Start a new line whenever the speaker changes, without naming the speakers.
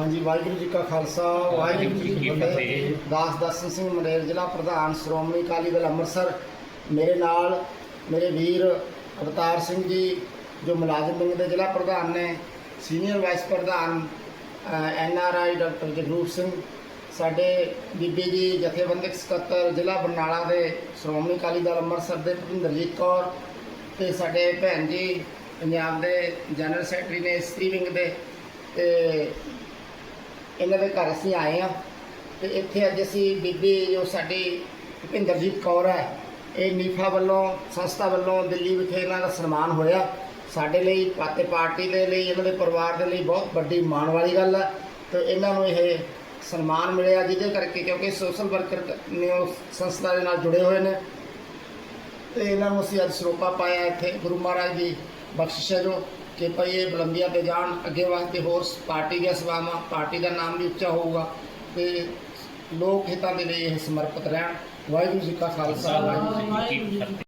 ਹਾਂਜੀ ਵਾਹਿਗੁਰੂ ਜੀ ਕਾ ਖਾਲਸਾ ਵਾਹਿਗੁਰੂ ਜੀ ਕੀ ਫਤਿਹ। ਦਾਸ ਦਰਸ਼ਨ ਸਿੰਘ ਮੰਡੇਰ ਜ਼ਿਲ੍ਹਾ ਪ੍ਰਧਾਨ ਸ਼੍ਰੋਮਣੀ ਅਕਾਲੀ ਦਲ ਅੰਮ੍ਰਿਤਸਰ। ਮੇਰੇ ਨਾਲ ਮੇਰੇ ਵੀਰ ਅਵਤਾਰ ਸਿੰਘ ਜੀ ਜੋ ਮੁਲਾਜ਼ਮ ਵਿੰਗ ਦੇ ਜ਼ਿਲ੍ਹਾ ਪ੍ਰਧਾਨ ਨੇ ਸੀਨੀਅਰ ਵਾਈਸ ਪ੍ਰਧਾਨ N R I doctor Jagroop Singh ਸਾਡੇ ਬੀਬੀ ਜੀ ਜਥੇਬੰਦਕ ਸਕੱਤਰ ਜ਼ਿਲ੍ਹਾ ਬਰਨਾਲਾ ਦੇ ਸ਼੍ਰੋਮਣੀ ਅਕਾਲੀ ਦਲ ਅੰਮ੍ਰਿਤਸਰ ਦੇ ਭੁਪਿੰਦਰਜੀਤ ਕੌਰ ਤੇ ਸਾਡੇ ਭੈਣ ਜੀ ਪੰਜਾਬ ਦੇ ਜਨਰਲ ਸੈਕਟਰੀ ਨੇ ਇਸਤਰੀ ਵਿੰਗ ਦੇ ਤੇ ਇਹਨਾਂ ਦੇ ਘਰ ਅਸੀਂ ਆਏ ਆ ਤੇ ਇੱਥੇ ਅੱਜ ਅਸੀਂ ਬੀਬੀ ਜੋ ਸਾਡੀ ਭੁਪਿੰਦਰਜੀਤ ਕੌਰ ਹੈ, ਇਹ ਨੀਫਾ ਵੱਲੋਂ, ਸੰਸਥਾ ਵੱਲੋਂ ਦਿੱਲੀ ਵਿਖੇ ਇਹਨਾਂ ਦਾ ਸਨਮਾਨ ਹੋਇਆ। ਸਾਡੇ ਲਈ ਪਾਤੇ ਪਾਰਟੀ ਦੇ ਲਈ, ਇਹਨਾਂ ਦੇ ਪਰਿਵਾਰ ਦੇ ਲਈ ਬਹੁਤ ਵੱਡੀ ਮਾਣ ਵਾਲੀ ਗੱਲ ਹੈ ਤੇ ਇਹਨਾਂ ਨੂੰ ਇਹ ਸਨਮਾਨ ਮਿਲਿਆ ਜਿਹਦੇ ਕਰਕੇ ਕਿਉਂਕਿ ਸੋਸ਼ਲ ਵਰਕਰ ਨੇ ਉਸ ਸੰਸਥਾ ਦੇ ਨਾਲ ਜੁੜੇ ਹੋਏ ਨੇ। ਤੇ ਇਹਨਾਂ ਨੂੰ ਅਸੀਂ ਅੱਜ ਸਰੋਪਾ ਪਾਇਆ ਇੱਥੇ। ਗੁਰੂ ਮਹਾਰਾਜ ਦੀ ਬਖਸ਼ਿਸ਼ ਹੈ ਜੋ। ਕਿ ਭਈ ਇਹ ਬੁਲੰਦੀਆਂ ਤੇ ਜਾਣ, ਅੱਗੇ ਵਾਸਤੇ ਹੋਰ ਪਾਰਟੀ ਦੀਆਂ ਸੇਵਾਵਾਂ ਪਾਰਟੀ ਦਾ ਨਾਮ ਵੀ ਉੱਚਾ ਹੋਊਗਾ ਤੇ ਲੋਕ ਹਿੱਤਾਂ ਦੇ ਲਈ ਇਹ ਸਮਰਪਿਤ ਰਹਿਣ। ਵਾਹਿਗੁਰੂ ਜੀ ਕਾ ਖਾਲਸਾ ਵਾਹਿਗੁਰੂ ਜੀ ਕੀ
ਵਾਹਿਗੁਰੂ ਜੀ ਕੀ ਫਤਿਹ।